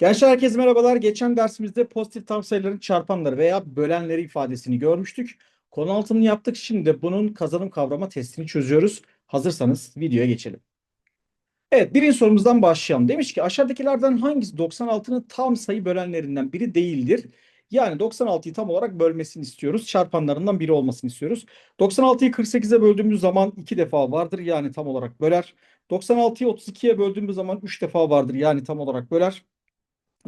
Gençler herkese merhabalar. Geçen dersimizde pozitif tam sayıların çarpanları veya bölenleri ifadesini görmüştük. Konu altını yaptık. Şimdi bunun kazanım kavrama testini çözüyoruz. Hazırsanız videoya geçelim. Evet birinci sorumuzdan başlayalım. Demiş ki aşağıdakilerden hangisi 96'nın tam sayı bölenlerinden biri değildir? Yani 96'yı tam olarak bölmesini istiyoruz. Çarpanlarından biri olmasını istiyoruz. 96'yı 48'e böldüğümüz zaman 2 defa vardır. Yani tam olarak böler. 96'yı 32'ye böldüğümüz zaman 3 defa vardır. Yani tam olarak böler.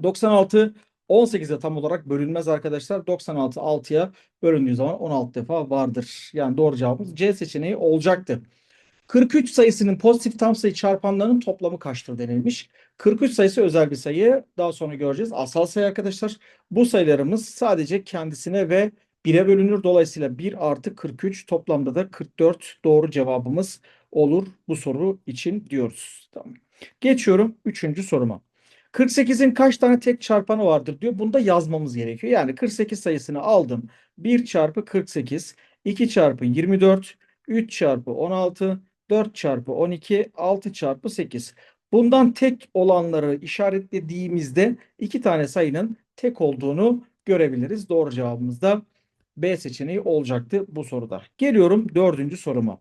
96 18'e tam olarak bölünmez arkadaşlar. 96 6'ya bölündüğü zaman 16 defa vardır. Yani doğru cevabımız C seçeneği olacaktı. 43 sayısının pozitif tam sayı çarpanlarının toplamı kaçtır denilmiş. 43 sayısı özel bir sayı. Daha sonra göreceğiz. Asal sayı arkadaşlar. Bu sayılarımız sadece kendisine ve 1'e bölünür. Dolayısıyla 1 artı 43 toplamda da 44 doğru cevabımız olur bu soru için diyoruz. Tamam. Geçiyorum 3. soruma. 48'in kaç tane tek çarpanı vardır diyor. Bunu da yazmamız gerekiyor. Yani 48 sayısını aldım. 1 çarpı 48, 2 çarpı 24, 3 çarpı 16, 4 çarpı 12, 6 çarpı 8. Bundan tek olanları işaretlediğimizde iki tane sayının tek olduğunu görebiliriz. Doğru cevabımız da B seçeneği olacaktı bu soruda. Geliyorum dördüncü soruma.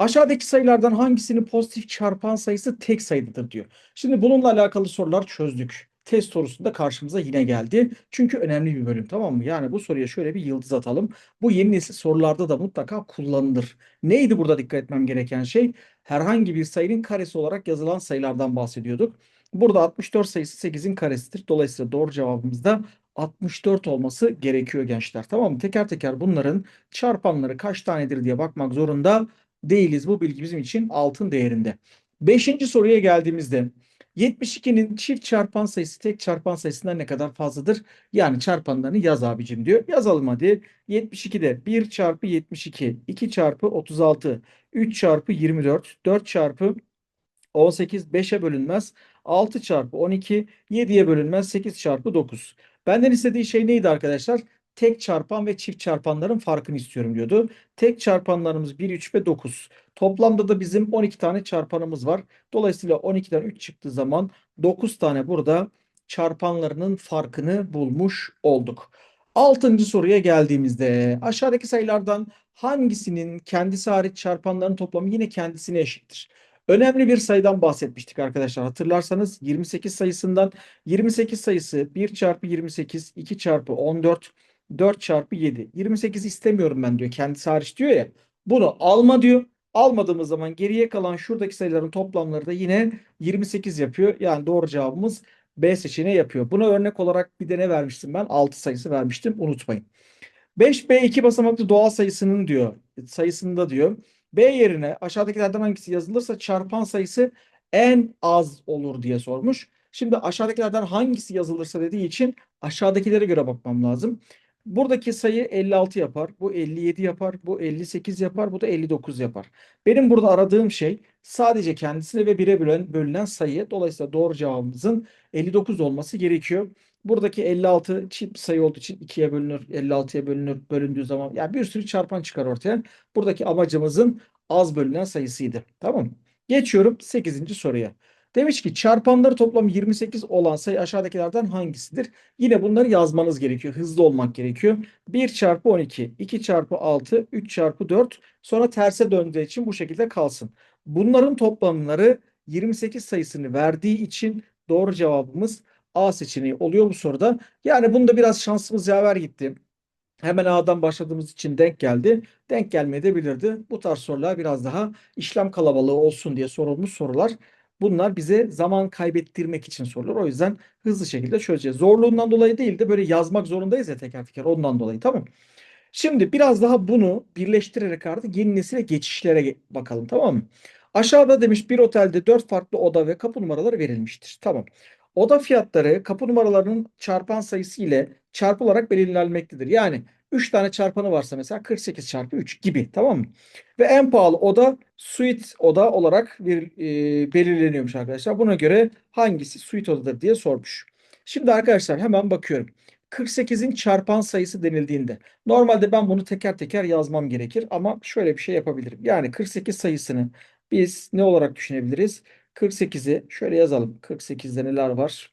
Aşağıdaki sayılardan hangisinin pozitif çarpan sayısı tek sayıdadır diyor. Şimdi bununla alakalı sorular çözdük. Test sorusunda karşımıza yine geldi. Çünkü önemli bir bölüm tamam mı? Yani bu soruya şöyle bir yıldız atalım. Bu yeni nesil sorularda da mutlaka kullanılır. Neydi burada dikkat etmem gereken şey? Herhangi bir sayının karesi olarak yazılan sayılardan bahsediyorduk. Burada 64 sayısı 8'in karesidir. Dolayısıyla doğru cevabımız da 64 olması gerekiyor gençler. Tamam mı? Teker teker bunların çarpanları kaç tanedir diye bakmak zorunda değiliz. Bu bilgi bizim için altın değerinde. Beşinci soruya geldiğimizde 72'nin çift çarpan sayısı tek çarpan sayısından ne kadar fazladır? Yani çarpanlarını yaz abicim diyor. Yazalım hadi. 72'de 1 çarpı 72, 2 çarpı 36, 3 çarpı 24, 4 çarpı 18 5'e bölünmez. 6 çarpı 12 7'ye bölünmez. 8 çarpı 9. Benden istediği şey neydi arkadaşlar? Tek çarpan ve çift çarpanların farkını istiyorum diyordu. Tek çarpanlarımız 1, 3 ve 9. Toplamda da bizim 12 tane çarpanımız var. Dolayısıyla 12'den 3 çıktığı zaman 9 tane burada çarpanlarının farkını bulmuş olduk. Altıncı soruya geldiğimizde aşağıdaki sayılardan hangisinin kendisi hariç çarpanların toplamı yine kendisine eşittir? Önemli bir sayıdan bahsetmiştik arkadaşlar. Hatırlarsanız 28 sayısından 28 sayısı 1 çarpı 28, 2 çarpı 14, 4 çarpı 7. 28 istemiyorum ben diyor. Kendisi hariç diyor ya. Bunu alma diyor. Almadığımız zaman geriye kalan şuradaki sayıların toplamları da yine 28 yapıyor. Yani doğru cevabımız B seçeneği yapıyor. Buna örnek olarak bir de ne vermiştim ben? 6 sayısı vermiştim. Unutmayın. 5B 2 basamaklı doğal sayısının diyor. Sayısında diyor. B yerine aşağıdakilerden hangisi yazılırsa çarpan sayısı en az olur diye sormuş. Şimdi aşağıdakilerden hangisi yazılırsa dediği için aşağıdakilere göre bakmam lazım. Buradaki sayı 56 yapar, bu 57 yapar, bu 58 yapar, bu da 59 yapar. Benim burada aradığım şey sadece kendisine ve 1'e bölen, bölünen sayı. Dolayısıyla doğru cevabımızın 59 olması gerekiyor. Buradaki 56 çift sayı olduğu için 2'ye bölünür, 56'ya bölünür, bölündüğü zaman yani bir sürü çarpan çıkar ortaya. Buradaki amacımızın az bölünen sayısıydı. Tamam mı? Geçiyorum 8. soruya. Demiş ki çarpanları toplamı 28 olan sayı aşağıdakilerden hangisidir? Yine bunları yazmanız gerekiyor. Hızlı olmak gerekiyor. 1 çarpı 12, 2 çarpı 6, 3 çarpı 4 sonra terse döndüğü için bu şekilde kalsın. Bunların toplamları 28 sayısını verdiği için doğru cevabımız A seçeneği oluyor bu soruda. Yani bunda biraz şansımız yaver gitti. Hemen A'dan başladığımız için denk geldi. Denk gelmeyebilirdi. Bu tarz sorular biraz daha işlem kalabalığı olsun diye sorulmuş sorular. Bunlar bize zaman kaybettirmek için sorulur. O yüzden hızlı şekilde çözeceğiz. Zorluğundan dolayı değil de böyle yazmak zorundayız ya teker teker ondan dolayı tamam Şimdi biraz daha bunu birleştirerek artık yeni nesile geçişlere bakalım tamam mı? Aşağıda demiş bir otelde dört farklı oda ve kapı numaraları verilmiştir. Tamam. Oda fiyatları kapı numaralarının çarpan sayısı ile çarpılarak belirlenmektedir. Yani 3 tane çarpanı varsa mesela 48 çarpı 3 gibi tamam mı? Ve en pahalı oda suite oda olarak bir, e, belirleniyormuş arkadaşlar. Buna göre hangisi suite odadır diye sormuş. Şimdi arkadaşlar hemen bakıyorum. 48'in çarpan sayısı denildiğinde normalde ben bunu teker teker yazmam gerekir ama şöyle bir şey yapabilirim. Yani 48 sayısını biz ne olarak düşünebiliriz? 48'i şöyle yazalım. 48'de neler var?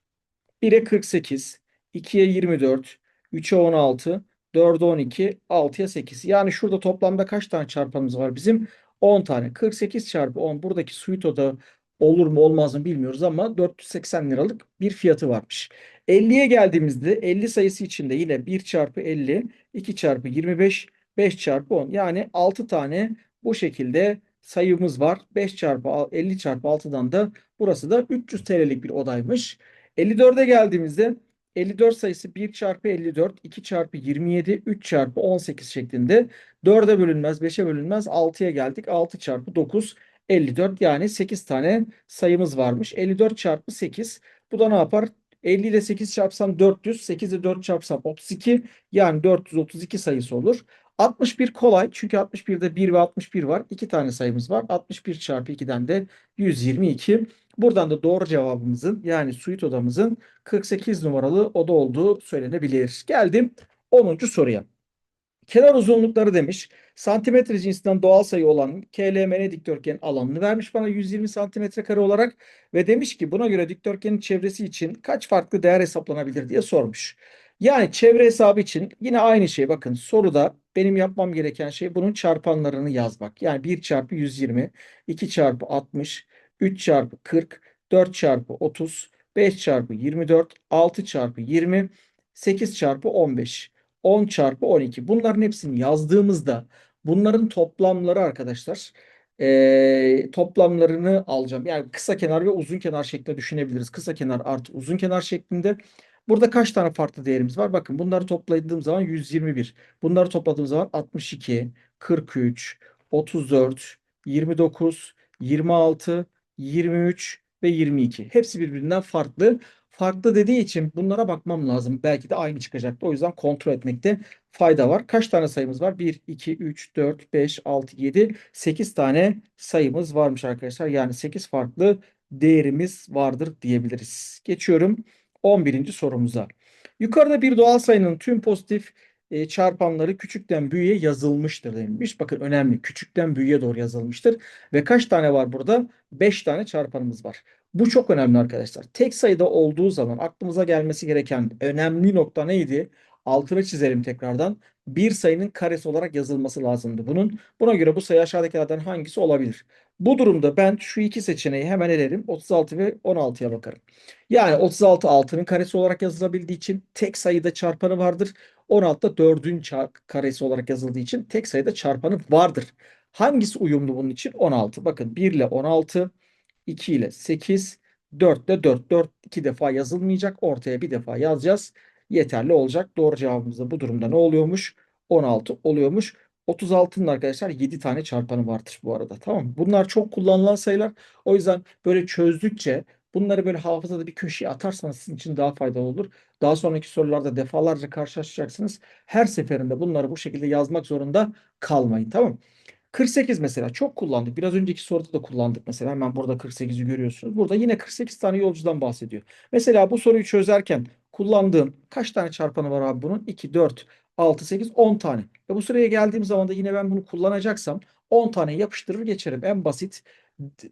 1'e 48, 2'ye 24, 3'e 16, 4'e 12, 6'ya 8. Yani şurada toplamda kaç tane çarpanımız var bizim? 10 tane. 48 çarpı 10 buradaki Suito'da olur mu olmaz mı bilmiyoruz ama 480 liralık bir fiyatı varmış. 50'ye geldiğimizde 50 sayısı içinde yine 1 çarpı 50, 2 çarpı 25, 5 çarpı 10. Yani 6 tane bu şekilde sayımız var. 5 çarpı 50 çarpı 6'dan da burası da 300 TL'lik bir odaymış. 54'e geldiğimizde 54 sayısı 1 çarpı 54, 2 çarpı 27, 3 çarpı 18 şeklinde 4'e bölünmez, 5'e bölünmez, 6'ya geldik. 6 çarpı 9, 54 yani 8 tane sayımız varmış. 54 çarpı 8 bu da ne yapar? 50 ile 8 çarpsam 400, 8 ile 4 çarpsam 32 yani 432 sayısı olur. 61 kolay çünkü 61'de 1 ve 61 var. 2 tane sayımız var. 61 çarpı 2'den de 122. Buradan da doğru cevabımızın yani suite odamızın 48 numaralı oda olduğu söylenebilir. Geldim 10. soruya. Kenar uzunlukları demiş. Santimetre cinsinden doğal sayı olan KLMN dikdörtgen alanını vermiş bana 120 santimetre kare olarak ve demiş ki buna göre dikdörtgenin çevresi için kaç farklı değer hesaplanabilir diye sormuş. Yani çevre hesabı için yine aynı şey bakın soruda benim yapmam gereken şey bunun çarpanlarını yazmak. Yani 1 çarpı 120, 2 çarpı 60, 3 çarpı 40, 4 çarpı 30, 5 çarpı 24, 6 çarpı 20, 8 çarpı 15. 10 çarpı 12. Bunların hepsini yazdığımızda bunların toplamları arkadaşlar e, toplamlarını alacağım. Yani kısa kenar ve uzun kenar şeklinde düşünebiliriz. Kısa kenar artı uzun kenar şeklinde. Burada kaç tane farklı değerimiz var? Bakın bunları topladığım zaman 121. Bunları topladığım zaman 62, 43, 34, 29, 26, 23 ve 22. Hepsi birbirinden farklı. Farklı dediği için bunlara bakmam lazım. Belki de aynı çıkacaktı. O yüzden kontrol etmekte fayda var. Kaç tane sayımız var? 1, 2, 3, 4, 5, 6, 7, 8 tane sayımız varmış arkadaşlar. Yani 8 farklı değerimiz vardır diyebiliriz. Geçiyorum 11. sorumuza. Yukarıda bir doğal sayının tüm pozitif e, çarpanları küçükten büyüğe yazılmıştır denilmiş. Bakın önemli. Küçükten büyüğe doğru yazılmıştır. Ve kaç tane var burada? 5 tane çarpanımız var. Bu çok önemli arkadaşlar. Tek sayıda olduğu zaman aklımıza gelmesi gereken önemli nokta neydi? Altını çizelim tekrardan. Bir sayının karesi olarak yazılması lazımdı bunun. Buna göre bu sayı aşağıdakilerden hangisi olabilir? Bu durumda ben şu iki seçeneği hemen elerim. 36 ve 16'ya bakarım. Yani 36 6'nın karesi olarak yazılabildiği için tek sayıda çarpanı vardır. 16 da 4'ün karesi olarak yazıldığı için tek sayıda çarpanı vardır. Hangisi uyumlu bunun için? 16. Bakın 1 ile 16, 2 ile 8, 4 ile 4. 4 iki defa yazılmayacak. Ortaya bir defa yazacağız. Yeterli olacak. Doğru cevabımız da bu durumda ne oluyormuş? 16 oluyormuş. 36'nın arkadaşlar 7 tane çarpanı vardır bu arada. Tamam mı? Bunlar çok kullanılan sayılar. O yüzden böyle çözdükçe bunları böyle hafızada bir köşeye atarsanız sizin için daha faydalı olur. Daha sonraki sorularda defalarca karşılaşacaksınız. Her seferinde bunları bu şekilde yazmak zorunda kalmayın. Tamam mı? 48 mesela çok kullandık. Biraz önceki soruda da kullandık mesela. Hemen burada 48'i görüyorsunuz. Burada yine 48 tane yolcudan bahsediyor. Mesela bu soruyu çözerken kullandığım kaç tane çarpanı var abi bunun? 2, 4, 6, 8, 10 tane. Ve bu sıraya geldiğim zaman da yine ben bunu kullanacaksam 10 tane yapıştırır geçerim. En basit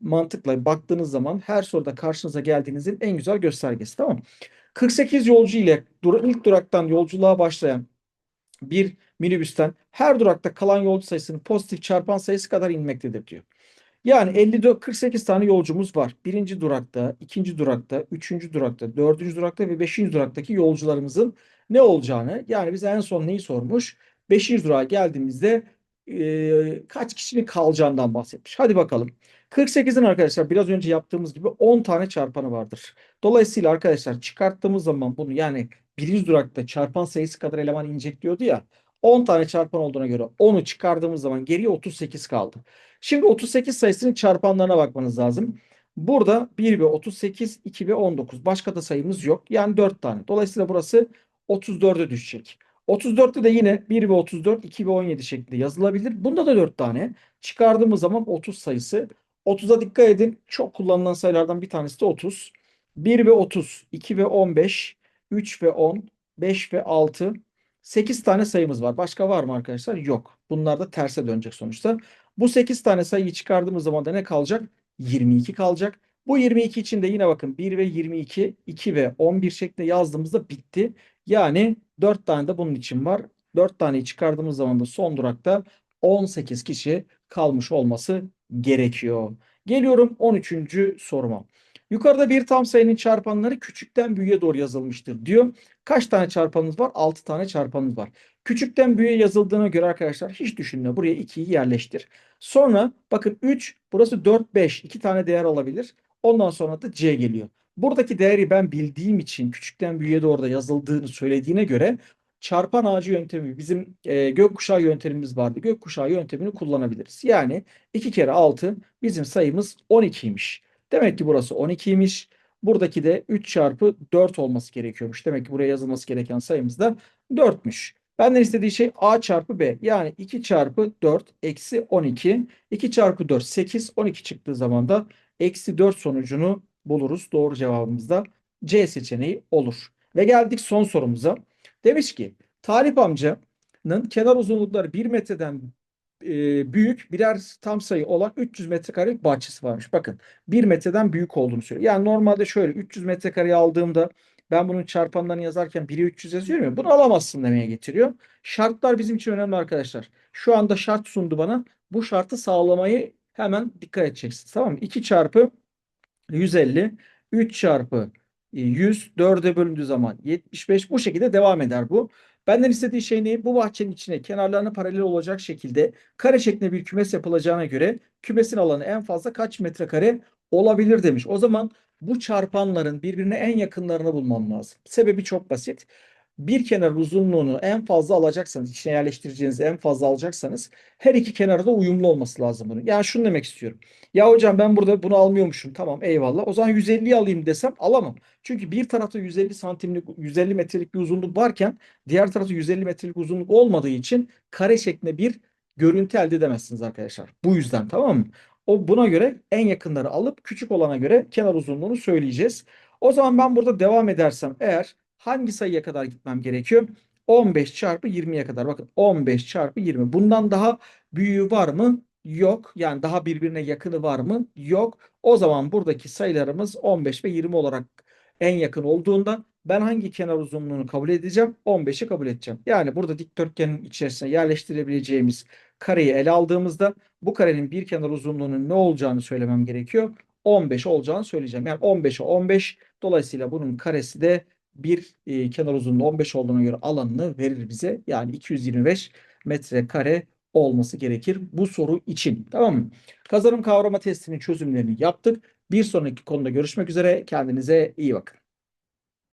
mantıkla baktığınız zaman her soruda karşınıza geldiğinizin en güzel göstergesi. Tamam 48 yolcu ile ilk duraktan yolculuğa başlayan bir minibüsten her durakta kalan yolcu sayısının pozitif çarpan sayısı kadar inmektedir diyor. Yani 54 48 tane yolcumuz var. Birinci durakta, ikinci durakta, üçüncü durakta, dördüncü durakta ve beşinci duraktaki yolcularımızın ne olacağını yani bize en son neyi sormuş? Beşinci durağa geldiğimizde e, kaç kişinin kalacağından bahsetmiş. Hadi bakalım. 48'in arkadaşlar biraz önce yaptığımız gibi 10 tane çarpanı vardır. Dolayısıyla arkadaşlar çıkarttığımız zaman bunu yani birinci durakta çarpan sayısı kadar eleman inecek diyordu ya. 10 tane çarpan olduğuna göre 10'u çıkardığımız zaman geriye 38 kaldı. Şimdi 38 sayısının çarpanlarına bakmanız lazım. Burada 1 ve 38, 2 ve 19. Başka da sayımız yok. Yani 4 tane. Dolayısıyla burası 34'e düşecek. 34'te de yine 1 ve 34, 2 ve 17 şeklinde yazılabilir. Bunda da 4 tane. Çıkardığımız zaman 30 sayısı. 30'a dikkat edin. Çok kullanılan sayılardan bir tanesi de 30. 1 ve 30, 2 ve 15, 3 ve 10, 5 ve 6, 8 tane sayımız var. Başka var mı arkadaşlar? Yok. Bunlar da terse dönecek sonuçta. Bu 8 tane sayıyı çıkardığımız zaman da ne kalacak? 22 kalacak. Bu 22 için de yine bakın 1 ve 22, 2 ve 11 şeklinde yazdığımızda bitti. Yani 4 tane de bunun için var. 4 taneyi çıkardığımız zaman da son durakta 18 kişi kalmış olması gerekiyor. Geliyorum 13. soruma. Yukarıda bir tam sayının çarpanları küçükten büyüğe doğru yazılmıştır diyor. Kaç tane çarpanımız var? 6 tane çarpanımız var. Küçükten büyüğe yazıldığına göre arkadaşlar hiç düşünme. Buraya 2'yi yerleştir. Sonra bakın 3, burası 4, 5. 2 tane değer alabilir. Ondan sonra da C geliyor. Buradaki değeri ben bildiğim için küçükten büyüğe doğru da yazıldığını söylediğine göre çarpan ağacı yöntemi bizim e, gökkuşağı yöntemimiz vardı. Gökkuşağı yöntemini kullanabiliriz. Yani 2 kere 6 bizim sayımız 12'ymiş. Demek ki burası 12'ymiş. Buradaki de 3 çarpı 4 olması gerekiyormuş. Demek ki buraya yazılması gereken sayımız da 4'müş. Benden istediği şey A çarpı B. Yani 2 çarpı 4 eksi 12. 2 çarpı 4 8. 12 çıktığı zaman da eksi 4 sonucunu buluruz. Doğru cevabımız da C seçeneği olur. Ve geldik son sorumuza. Demiş ki Talip amcanın kenar uzunlukları 1 metreden e, büyük birer tam sayı olan 300 metrekarelik bahçesi varmış. Bakın 1 metreden büyük olduğunu söylüyor. Yani normalde şöyle 300 metrekareyi aldığımda ben bunun çarpanlarını yazarken 1'e 300 yazıyorum ya bunu alamazsın demeye getiriyor. Şartlar bizim için önemli arkadaşlar. Şu anda şart sundu bana. Bu şartı sağlamayı hemen dikkat edeceksin. Tamam mı? 2 çarpı 150 3 çarpı 100 4'e bölündüğü zaman 75 bu şekilde devam eder bu. Benden istediği şey ne? Bu bahçenin içine kenarlarına paralel olacak şekilde kare şeklinde bir kümes yapılacağına göre kümesin alanı en fazla kaç metrekare olabilir demiş. O zaman bu çarpanların birbirine en yakınlarını bulmam lazım. Sebebi çok basit. Bir kenar uzunluğunu en fazla alacaksanız, içine yerleştireceğinizi en fazla alacaksanız her iki kenarda uyumlu olması lazım bunun. Yani şunu demek istiyorum. Ya hocam ben burada bunu almıyormuşum. Tamam eyvallah. O zaman 150'yi alayım desem alamam. Çünkü bir tarafta 150 santimlik 150 metrelik bir uzunluk varken diğer tarafta 150 metrelik uzunluk olmadığı için kare şeklinde bir görüntü elde edemezsiniz arkadaşlar. Bu yüzden tamam mı? O buna göre en yakınları alıp küçük olana göre kenar uzunluğunu söyleyeceğiz. O zaman ben burada devam edersem eğer hangi sayıya kadar gitmem gerekiyor? 15 çarpı 20'ye kadar. Bakın 15 çarpı 20. Bundan daha büyüğü var mı? Yok. Yani daha birbirine yakını var mı? Yok. O zaman buradaki sayılarımız 15 ve 20 olarak en yakın olduğunda ben hangi kenar uzunluğunu kabul edeceğim? 15'i kabul edeceğim. Yani burada dikdörtgenin içerisine yerleştirebileceğimiz kareyi ele aldığımızda bu karenin bir kenar uzunluğunun ne olacağını söylemem gerekiyor. 15 olacağını söyleyeceğim. Yani 15'e 15 dolayısıyla bunun karesi de bir e, kenar uzunluğu 15 olduğuna göre alanını verir bize. Yani 225 metrekare olması gerekir bu soru için. Tamam mı? Kazanım kavrama testinin çözümlerini yaptık. Bir sonraki konuda görüşmek üzere. Kendinize iyi bakın.